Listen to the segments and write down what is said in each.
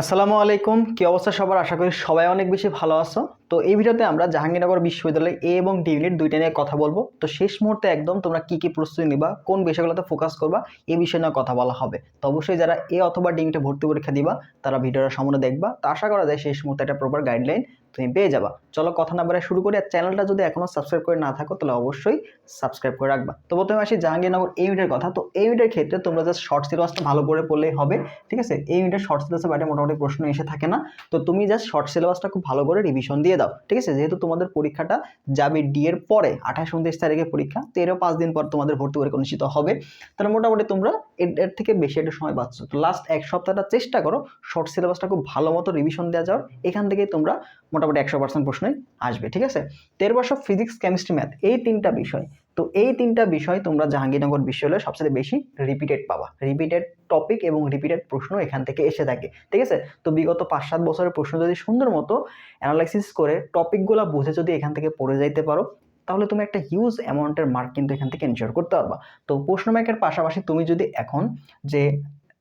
আসসালামু আলাইকুম। কি অবস্থা সবার? আশা করি সবাই অনেক বেশি ভালো আছো। তো এই ভিডিওতে আমরা জাহাঙ্গীরনগর বিশ্ববিদ্যালয়ে এ এবং ডি ইউনিট দুইটা নিয়ে কথা বলব। তো শেষ মুহূর্তে একদম তোমরা কি কি প্রস্তুতি নিবা, কোন বিষয়গুলোতে ফোকাস করবা এই বিষয় নিয়ে কথা বলা হবে। তো অবশ্যই যারা এ অথবা ডি ইউনিটে ভর্তি পরীক্ষা দিবা, তারা ভিডিওটা সামনে দেখবা। তো আশা করা যায় শেষ মুহূর্তে একটা প্রপার গাইডলাইন তুমি পেয়ে যাবা। চলো কথা না বাড়ায় শুরু করি। আর চ্যানেলটা যদি এখনও সাবস্ক্রাইব করে না থাকো, তাহলে অবশ্যই সাবস্ক্রাইব করে রাখবা। তো প্রথমে আসি জাহাঙ্গীরনগর এই ইউনিটের কথা। তো এই ইউনিটের ক্ষেত্রে তোমরা জাস্ট শর্ট সিলেবাসটা ভালো করে পড়লেই হবে, ঠিক আছে? এই ইউনিটের শর্ট সিলেবাসে বাইরে মোটামুটি প্রশ্ন এসে থাকে না। তো তুমি জাস্ট শর্ট সিলেবাসটা খুব ভালো করে রিভিশন দিয়ে দাও, ঠিক আছে? যেহেতু তোমাদের পরীক্ষাটা যাবে ডি এর পরে, আঠাশ, উনত্রিশ তারিখে পরীক্ষা তেরো পাঁচ দিন পর তোমাদের ভর্তি পরীক্ষা অনুষ্ঠিত হবে। তাহলে মোটামুটি তোমরা এর থেকে বেশি একটা সময় পাচ্ছ। তো লাস্ট এক সপ্তাহটা চেষ্টা করো শর্ট সিলেবাসটা খুব ভালো মতো রিভিশন দেওয়া যাওয়ার। এখান থেকে তোমরা মোটামুটি একশো পার্সেন্ট প্রশ্নই আসবে, ঠিক আছে? তেরো বছর ফিজিক্স কেমিস্ট্রি ম্যাথ এই তিনটা বিষয়। তো এই তিনটা বিষয় তোমরা জাহাঙ্গীরনগর বিশ্ববিদ্যালয়ে সবচেয়ে বেশি রিপিটেড পাবা। রিপিটেড টপিক এবং রিপিটেড প্রশ্ন এখান থেকে এসে থাকে। ঠিক আছে? তো বিগত পাঁচ সাত বছরের প্রশ্ন যদি সুন্দর মতো অ্যানালাইসিস করে টপিকগুলো বুঝে যদি এখান থেকে পড়ে যাইতে পারো, তাহলে তুমি একটা হিউজ অ্যামাউন্টের মার্ক কিন্তু এখান থেকে এনশিওর করতে পারবা। তো প্রশ্ন ব্যাংকের পাশাপাশি তুমি যদি এখন যে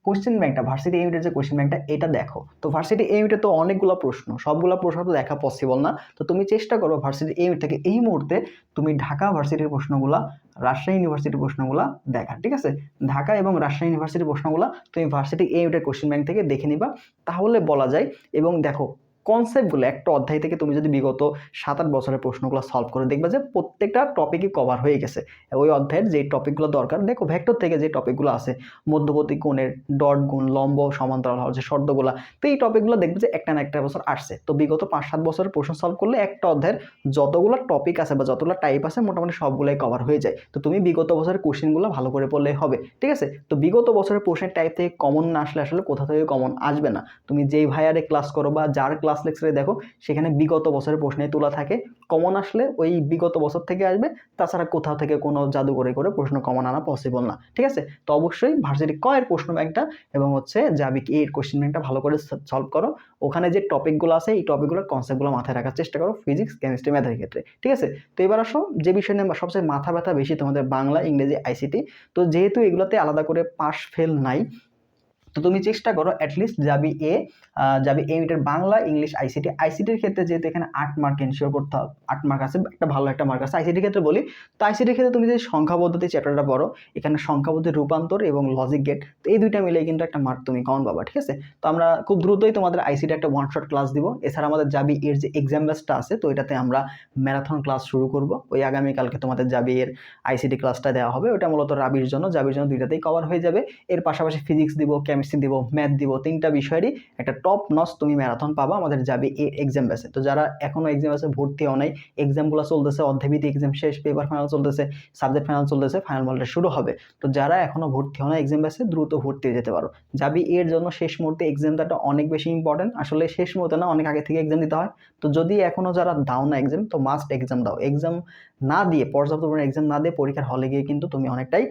কোশ্চেন ব্যাংকটা ভার্সিটি ইউনিটের যে কোশ্চেন ব্যাংকটা এটা দেখো। তো ভার্সিটি ইউনিটে তো অনেকগুলো প্রশ্ন, সবগুলো প্রশ্ন তো দেখা পসিবল না। তো তুমি চেষ্টা করো ভার্সিটি ইউনিট থেকে এই মুহূর্তে তুমি ঢাকা ভার্সিটির প্রশ্নগুলো, রাজশাহী ইউনিভার্সিটির প্রশ্নগুলো দেখা, ঠিক আছে? ঢাকা এবং রাজশাহী ইউনিভার্সিটির প্রশ্নগুলো তুমি ভার্সিটি এমিটের কোশ্চেন ব্যাংক থেকে দেখে নিবা। তাহলে বলা যায়, এবং দেখো কনসেপ্টগুলো একটা অধ্যায় থেকে তুমি যদি বিগত সাত আট বছরের প্রশ্নগুলো সলভ করে দেখবে যে প্রত্যেকটা টপিকই কভার হয়ে গেছে। ওই অধ্যায়ের যে টপিকগুলো দরকার, দেখো ভেক্টর থেকে যে টপিকগুলো আছে, মধ্যবর্তী কোণের ডট, গুণ, লম্ব, সমান্তরাল হওয়ার যে শর্তগুলো, তো এই টপিকগুলো দেখবে যে একটা না একটা বছর আসছে। তো বিগত পাঁচ সাত বছরের প্রশ্ন সলভ করলে একটা অধ্যায়ের যতগুলো টপিক আছে বা যতগুলো টাইপ আছে, মোটামুটি সবগুলোই কভার হয়ে যায়। তো তুমি বিগত বছরের কোশ্চেনগুলো ভালো করে পড়লেই হবে, ঠিক আছে? তো বিগত বছরের প্রশ্নের টাইপ থেকে কমন না আসলে আসলে কোথা থেকে কমন আসবে না। তুমি যেই ভাইয়ারে ক্লাস করো বা যার ক্লাস লেকচারে দেখো, সেখানে বিগত বছরের প্রশ্নে তোলা থাকে। কমন আসলে ওই বিগত বছর থেকে আসবে, তাছাড়া কোথাও থেকে কোনো জাদু করে করে প্রশ্ন কমন আনা পসিবল না। ঠিক আছে? তো অবশ্যই ভার্সিটি ক এর প্রশ্ন ব্যাংকটা এবং হচ্ছে জাবিক এর কোশ্চেন ব্যাংকটা ভালো করে সলভ করো। ওখানে যে টপিকগুলো আছে, এই টপিকগুলোর কনসেপ্টগুলো মাথায় রাখার চেষ্টা করো ফিজিক্স কেমিস্ট্রি ম্যাথের ক্ষেত্রে। ঠিক আছে? তো এবার আসো, যে বিষয় নিয়ে সবচেয়ে মাথা ব্যথা বেশি তোমাদের বাংলা, ইংরেজি আইসিটি তো যেহেতু এগুলোতে আলাদা করে পাস ফেল নাই তো তুমি চেষ্টা করো অ্যাটলিস্ট যাবি এ যাবি এ মিটার বাংলা ইংলিশ আইসিটি আইসিটির ক্ষেত্রে যেহেতু এখানে আট মার্ক এনশিওর করতে হবে, আট মার্ক আছে, একটা ভালো একটা মার্ক আছে। আইসিটির ক্ষেত্রে বলি, তো আইসিটির ক্ষেত্রে তুমি যদি সংখ্যা পদ্ধতি চ্যাপ্টারটা পড়ো, এখানে সংখ্যা পদ্ধতির রূপান্তর এবং লজিক গেট তো এই দুইটা মিলে কিন্তু একটা মার্ক তুমি কমন পাবা, ঠিক আছে? তো আমরা খুব দ্রুতই তোমাদের আইসিটি একটা ওয়ান শট ক্লাস দিব। এছাড়া আমাদের যাবি এর যে এক্সাম ব্যাচটা আছে, তো এটাতে আমরা ম্যারাথন ক্লাস শুরু করব। ওই আগামীকালকে তোমাদের যাবি এর আইসিটি ক্লাসটা দেওয়া হবে। ওটা মূলত রাবির জন্য জাবির জন্য দুইটাতেই কভার হয়ে যাবে। এর পাশাপাশি ফিজিক্স দিব কেমিস্ট্রি দিব ম্যাথ দিব, তিনটা বিষয়েরই একটা টপ নস তুমি ম্যারাথন পাবা, আমাদের যাবে এ এক্সাম ব্যাসে তো যারা এখনও এক্সাম ব্যাসে ভর্তি হও নাই এক্সামগুলো চলতেছে, অধ্যায়ভিত্তিক এক্সাম শেষ পেপার ফাইনাল চলতেছে সাবজেক্ট ফাইনাল চলতেছে ফাইনাল বলটা শুরু হবে। তো যারা এখনও ভর্তি হও না এক্সাম ব্যাসে দ্রুত ভর্তি হয়ে যেতে পারো। যাবি এর জন্য শেষ মুহূর্তে এক্সাম দেওয়াটা অনেক বেশি ইম্পর্টেন্ট আসলে শেষ মুহূর্তে না, অনেক আগে থেকে এক্সাম দিতে হয়। তো যদি এখনও যারা দাও না এক্সাম তো মাস্ট এক্সাম দাও। এক্সাম না দিয়ে, পর্যাপ্ত পরিমাণে এক্সাম না দিয়ে পরীক্ষার হলে গিয়ে কিন্তু তুমি অনেকটাই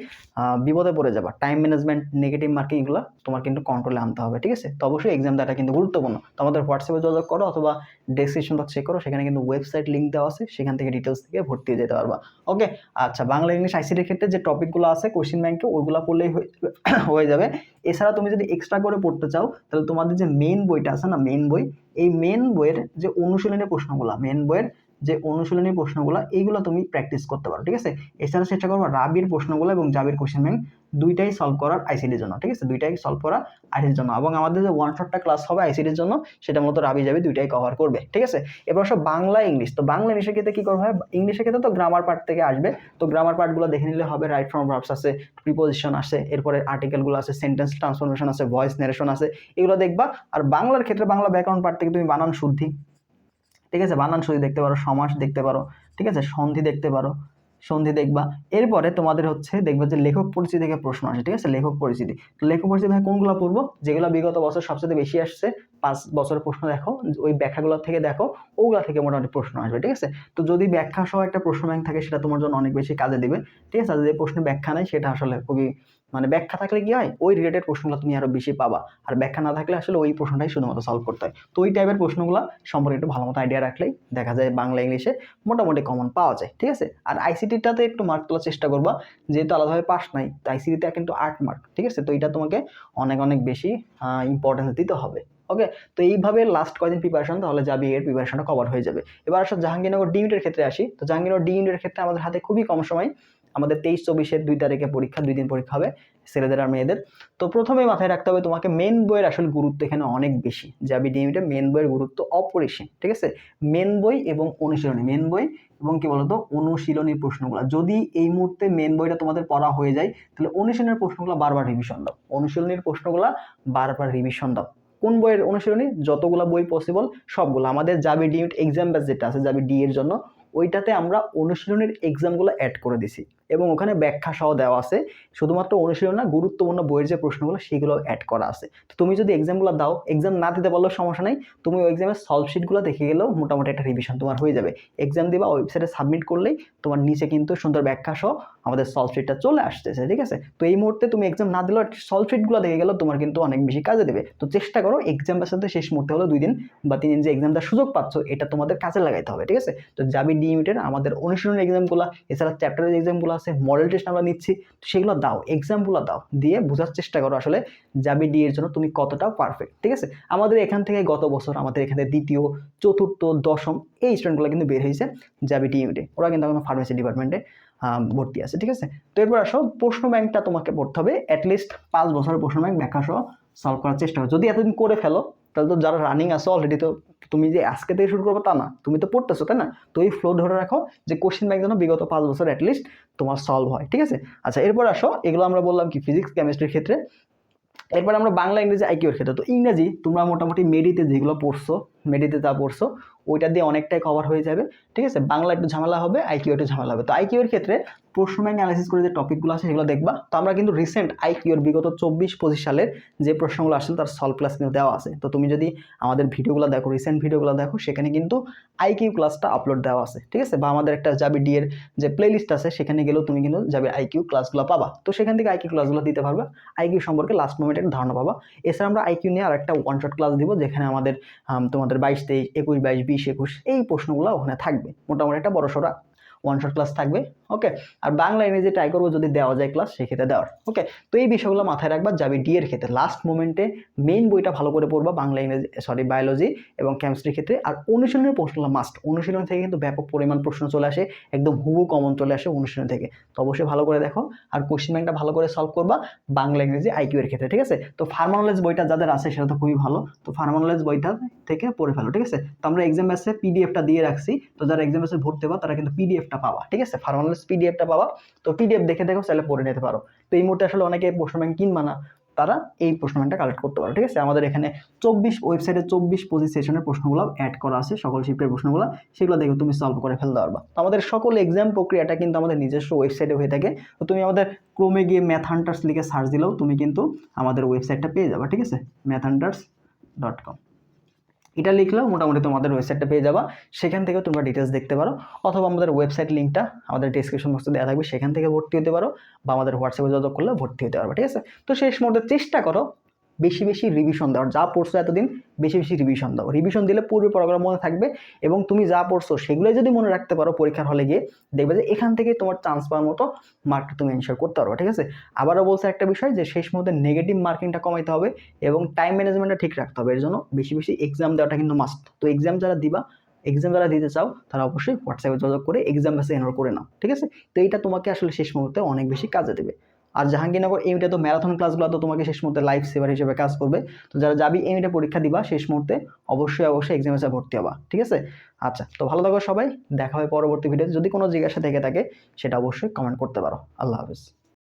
বিপদে পড়ে যাবা। টাইম ম্যানেজমেন্ট নেগেটিভ মার্কিং এগুলো তোমার কিন্তু কন্ট্রোলে আনতে হবে, ঠিক আছে? তো অবশ্যই এক্সাম দেওয়াটা কিন্তু গুরুত্বপূর্ণ। তো আমাদের হোয়াটসঅ্যাপে যোগাযোগ করো অথবা ডেসক্রিপশন বক্স চেক করো, সেখানে কিন্তু ওয়েবসাইট লিঙ্ক দেওয়া আছে, সেখান থেকে ডিটেলস থেকে ভর্তি হয়ে যেতে পারবা। ওকে আচ্ছা বাংলা, ইংলিশ আইসিটির ক্ষেত্রে যে টপিকগুলো আছে কোশ্চিন ব্যাংকে ওইগুলো পড়লেই হয়ে যাবে। এছাড়া তুমি যদি এক্সট্রা করে পড়তে চাও, তাহলে তোমাদের যে মেন বইটা আছে না মেন বই, এই মেন বইয়ের যে অনুশীলনের প্রশ্নগুলো মেন বইয়ের যে অনুশীলনী প্রশ্নগুলো এইগুলো তুমি প্র্যাকটিস করতে পারো, ঠিক আছে? এছাড়া চেষ্টা করব রাবির প্রশ্নগুলো এবং জাবির কোশ্চেন ব্যাংক দুইটাই সলভ করার আইসিডির জন্য, ঠিক আছে? দুইটাই সলভ করা আইসিডির জন্য এবং আমাদের যে ওয়ান শটটা ক্লাস হবে আইসিডির জন্য সেটা মতো রাবি যাবি দুইটাই কভার করবে, ঠিক আছে? এবার সব বাংলা ইংলিশ তো বাংলা ইংলিশের ক্ষেত্রে কী করবে ইংলিশের ক্ষেত্রে তো গ্রামার পার্ট থেকে আসবে, তো গ্রামার পার্টগুলো দেখে নিলে হবে রাইট ফ্রম ভার্বস আছে প্রিপোজিশন আছে, এরপরে আর্টিকেলগুলো আছে সেন্টেন্স ট্রান্সফরমেশন আছে ভয়েস নারেশন আছে, এগুলো দেখবা। আর বাংলার ক্ষেত্রে বাংলা ব্যাকরণ পার্ট থেকে তুমি বানান শুদ্ধি ঠিক আছে? বানান সুদি দেখতে পারো, সমাস দেখতে পারো, ঠিক আছে? সন্ধি দেখতে পারো, সন্ধি দেখবা। এরপরে তোমাদের হচ্ছে দেখবা যে লেখক পরিচিতি থেকে প্রশ্ন আসে, ঠিক আছে? লেখক পরিচিতি। লেখক পরিচিতি ভাই কোনগুলো পড়ব? যেগুলো বিগত বছর সবচেয়ে বেশি আসছে পাঁচ বছরের প্রশ্ন দেখো, ওই ব্যাখ্যাগুলো থেকে দেখো, ওগুলো থেকে মোটামুটি প্রশ্ন আসবে, ঠিক আছে? তো যদি ব্যাখ্যা সহ একটা প্রশ্ন ব্যাংক থাকে, সেটা তোমার জন্য অনেক বেশি কাজে দিবে, ঠিক আছে? যদি প্রশ্নে ব্যাখ্যা নেই, সেটা আসলে খুবই মানে ব্যাখ্যা থাকলে কি হয়? ওই রিলেটেড প্রশ্নগুলো তুমি আরও বেশি পাবা। আর ব্যাখ্যা না থাকলে আসলে ওই প্রশ্নটাই শুধুমাত্র সলভ করতে হয়। তো ওই টাইপের প্রশ্নগুলো সম্পর্কে একটু ভালো মতো আইডিয়া রাখলেই দেখা যায় বাংলা, ইংলিশে মোটামুটি কমন পাওয়া যায়, ঠিক আছে? আর আইসিটিটাতে একটু মার্ক তোলার চেষ্টা করবা, যেহেতু আলাদাভাবে পাস নাই, তো আইসিটিতে কিন্তু আট মার্ক ঠিক আছে? তো এটা তোমাকে অনেক অনেক বেশি ইম্পর্টেন্স দিতে হবে। ওকে তো এইভাবে লাস্ট কয়দিন প্রিপারেশন তাহলে যাবি, এর প্রিপারেশনটা কভার হয়ে যাবে। এবার আসলে জাহাঙ্গীরনগর ডি ইউনিটের ক্ষেত্রে আসি। তো জাহাঙ্গীরনগর ডি ইউনিটের ক্ষেত্রে আমাদের হাতে খুবই কম সময়। আমাদের তেইশ, চব্বিশের দুই তারিখে পরীক্ষা, দুই দিন পরীক্ষা হবে ছেলেদের আর মেয়েদের। তো প্রথমে মাথায় রাখতে হবে তোমাকে মেন বইয়ের আসলে গুরুত্ব এখানে অনেক বেশি। যাবি ডি ইউনিটে মেন বইয়ের গুরুত্ব অপরিসীম, ঠিক আছে? মেন বই এবং অনুশীলনী মেন বই এবং কি বলতো? অনুশীলনী প্রশ্নগুলো। যদি এই মুহূর্তে মেন বইটা তোমাদের পড়া হয়ে যায়, তাহলে অনুশীলনের প্রশ্নগুলো বারবার রিভিশন দাও। অনুশীলনীর প্রশ্নগুলো বারবার রিভিশন দাও। কোন বইয়ের অনুশীলনী? যতগুলো বই পসিবল সবগুলো। আমাদের জাবি ডিউট এক্সাম ব্যাচ যেটা আছে জাবি ডি এর জন্য, ওইটাতে আমরা অনুশীলনের এক্সামগুলো অ্যাড করে দিছি। এবং ওখানে ব্যাখ্যা সহ দেওয়া আছে। শুধুমাত্র অনুশীলন না, গুরুত্বপূর্ণ বইয়ের যে প্রশ্নগুলো, সেগুলো অ্যাড করা আছে। তো তুমি যদি এক্সামগুলো দাও এক্সাম না দিতে পারলেও সমস্যা নেই, তুমি ওই এক্সামের সলভ শিটগুলো দেখে গেলেও মোটামুটি একটা রিভিশন তোমার হয়ে যাবে। এক্সাম দিবা ওয়েবসাইটে সাবমিট করলেই তোমার নিচে কিন্তু সুন্দর ব্যাখ্যা সহ আমাদের সলভ শিটটা চলে আসতেছে, ঠিক আছে? তো এই মুহূর্তে তুমি এক্সাম না দিলেও সলভ শিটগুলো দেখে গেলেও তোমার কিন্তু অনেক বেশি কাজে দেবে। তো চেষ্টা করো এক্সামের সাথে শেষ মুহূর্তে হলো দুই দিন বা তিন দিন যে এক্সাম দেওয়ার সুযোগ পাচ্ছ, এটা তোমাদের কাজে লাগাইতে হবে, ঠিক আছে? তো যাবি ডি ইউনিটের আমাদের অনুশীলন এক্সামগুলো এছাড়া চ্যাপ্টারের এক্সামগুলো আছে মডেল টেস্ট আমরা নিচ্ছি সেগুলো দাও এক্সামগুলো দাও, দিয়ে বোঝার চেষ্টা করো আসলে যাবি ডি এর জন্য তুমি কতটা পারফেক্ট ঠিক আছে? আমাদের এখান থেকে গত বছর আমাদের এখানে দ্বিতীয়, চতুর্থ, দশম, এই স্টুডেন্টগুলো কিন্তু বের হয়েছে যাবি ডি ইউনিটে ওরা কিন্তু এখন ফার্মেসি ডিপার্টমেন্টে ভর্তি আছে, ঠিক আছে? তো এরপর আসো, প্রশ্ন ব্যাংকটা তোমাকে পড়তে হবে অ্যাটলিস্ট পাঁচ বছরের প্রশ্ন ব্যাংক ব্যাখ্যা সহ সলভ করার চেষ্টা করো। যদি এতদিন করে ফেলো তাহলে তো যারা রানিং আছে অলরেডি তো তুমি যে আজকে থেকে শুরু করব তা না, তুমি তো পড়তেছো, তাই না? তো এই ফ্লো ধরে রাখো যে কোশ্চেন ব্যাংক যেন বিগত পাঁচ বছর অ্যাটলিস্ট তোমার সলভ হয়, ঠিক আছে? আচ্ছা এরপর আসো, এগুলো আমরা বললাম কি ফিজিক্স কেমিস্ট্রির ক্ষেত্রে। এরপর আমরা বাংলা, ইংরেজি, আইকিউর ক্ষেত্রে। তো ইংরেজি, তোমরা মোটামুটি মেডিতে যেগুলো পড়ছো, মেডিতে যা পড়ছো, ওইটা দিয়ে অনেকটাই কভার হয়ে যাবে, ঠিক আছে? বাংলা একটু ঝামেলা হবে আইকিউ একটু ঝামেলা হবে। তো আইকিউর ক্ষেত্রে প্রশ্ন ব্যাংক অ্যানালিসিস করে যে টপিকগুলো আছে সেগুলো দেখবা। তো আমরা কিন্তু রিসেন্ট আইকিউর বিগত চব্বিশ পঁচিশ সালের যে প্রশ্নগুলো আসছে তার সলভ ক্লাস কিন্তু দেওয়া আছে। তো তুমি যদি আমাদের ভিডিওগুলো দেখো রিসেন্ট ভিডিওগুলো দেখো, সেখানে কিন্তু আইকিউ ক্লাসটা আপলোড দেওয়া আছে, ঠিক আছে? বা আমাদের একটা যাবি ডি এর যে প্লেলিস্ট আছে, সেখানে গেলেও তুমি কিন্তু যাবে আইকিউ ক্লাসগুলো পাবা। তো সেখান থেকে আইকিউ ক্লাসগুলো দিতে পারবে। আইকিউ সম্পর্কে লাস্ট মোমেন্টের ধারণা পাবা। এছাড়া আমরা আইকিউ নিয়ে আর একটা ওয়ান শট ক্লাস দিব, যেখানে আমাদের তোমাদের বাইশ তেইশ, একুশ, বাইশ, বিশ, একুশ, এই প্রশ্নগুলো ওখানে থাকবে। মোটামুটি একটা বড় সড়া ওয়ান শট ক্লাস থাকবে। ওকে আর বাংলা ইংরেজি ট্রাই করব যদি দেওয়া যায় ক্লাস সেক্ষেত্রে দেওয়ার। ওকে তো এই বিষয়গুলো মাথায় রাখবা, যাবে ডি এর ক্ষেত্রে। লাস্ট মোমেন্টে মেইন বইটা ভালো করে পড়বা বাংলা ইংরেজি সরি বায়োলজি এবং কেমিস্ট্রির ক্ষেত্রে। আর অনুশীলনের প্রশ্নগুলো মাস্ট অনুশীলন থেকে কিন্তু ব্যাপক পরিমাণ প্রশ্ন চলে আসে, একদম হুবু কমন চলে আসে অনুশীলন থেকে। তো অবশ্যই ভালো করে দেখো। আর কোশ্চেন ব্যাংকটা ভালো করে সলভ করবা বাংলা ইংরেজি আইকিউ এর ক্ষেত্রে, ঠিক আছে? তো ফার্মানোলেজ বইটা যাদের আছে সেটা তো খুবই ভালো। তো ফার্মানোলেজ বইটা থেকে পড়ে ফেলো, ঠিক আছে? তো আমরা এক্সাম ব্যাসে পিডিএফটা দিয়ে রাখছি। তো যারা এক্সাম ব্যাসে ভর্তি হবা, তারা কিন্তু পিডিএফটা পাওয়া ঠিক আছে? ফার্মা নলেজ পিডিএফটা পাবা। তো পিডিএফ দেখে দেখো চাইলে পড়ে নিতে পারো। তো এই মুহূর্তে আসলে অনেকে প্রশ্ন ব্যাংক কিনবা না, তারা এই প্রশ্ন ব্যাংকটা কালেক্ট করতে পারো, ঠিক আছে? আমাদের এখানে চব্বিশ ওয়েবসাইটে চব্বিশ পঁচিশ সেশনের প্রশ্নগুলো অ্যাড করা আছে, সকল শিফটের প্রশ্নগুলো। সেগুলো দেখে তুমি সলভ করে ফেলতে পারবা। আমাদের সকল এক্সাম প্রক্রিয়াটা কিন্তু আমাদের নিজস্ব ওয়েবসাইটে হয়ে থাকে। তো তুমি আমাদের ক্রোমে গিয়ে ম্যাথ হান্টার্স লিখে সার্চ দিলেও তুমি কিন্তু আমাদের ওয়েবসাইটটা পেয়ে যাবে, ঠিক আছে? ম্যাথ হান্টার্স ডট কম এটা লিখলেও মোটামুটি তোমাদের ওয়েবসাইটটা পেয়ে যাবা। সেখান থেকেও তোমরা ডিটেলস দেখতে পারো। অথবা আমাদের ওয়েবসাইট লিঙ্কটা আমাদের ডিসক্রিপশন বক্সে দেওয়া থাকবে, সেখান থেকে ভর্তি হতে পারো বা আমাদের হোয়াটসঅ্যাপে যোগাযোগ করলে ভর্তি হতে পারবে, ঠিক আছে? তো শেষ মুহূর্তে চেষ্টা করো বেশি বেশি রিভিশন দেওয়ার যা পড়ছো এতদিন, বেশি বেশি রিভিশন দাও। রিভিশন দিলে পূর্বে পড়াগুলো মনে থাকবে এবং তুমি যা পড়ছো সেগুলোই যদি মনে রাখতে পারো পরীক্ষার হলে গিয়ে, দেখবে যে এখান থেকে তোমার চান্স পাওয়ার মতো মার্কটা তুমি এনশোর করতে পারবে, ঠিক আছে? আবারও বলছে একটা বিষয় যে শেষ মুহূর্তে নেগেটিভ মার্কিংটা কমাইতে হবে এবং টাইম ম্যানেজমেন্টটা ঠিক রাখতে হবে। এর জন্য বেশি বেশি এক্সাম দেওয়াটা কিন্তু মাস্ট তো এক্সাম যারা দিবা এক্সাম যারা দিতে চাও, তারা অবশ্যই হোয়াটসঅ্যাপে যোগাযোগ করে এক্সাম বেসে এনরোল করে নাও, ঠিক আছে? তো এইটা তোমাকে আসলে শেষ মুহূর্তে অনেক বেশি কাজে দেবে। আর জাহাঙ্গীরনগর ইউনিটে তো ম্যারাথন ক্লাসগুলো তো তোমাকে শেষ মুহূর্তে লাইফ সেভার হিসেবে কাজ করবে। তো যারা যাবি ইউনিটে পরীক্ষা দিবা, শেষ মুহূর্তে অবশ্যই অবশ্যই এক্সাম এসে ভর্তি হবা, ঠিক আছে? আচ্ছা তো ভালো থাকো সবাই, দেখা হয় পরবর্তী ভিডিওতে যদি কোনো জিজ্ঞাসা থেকে থাকে, সেটা অবশ্যই কমেন্ট করতে পারো। আল্লাহ হাফিজ।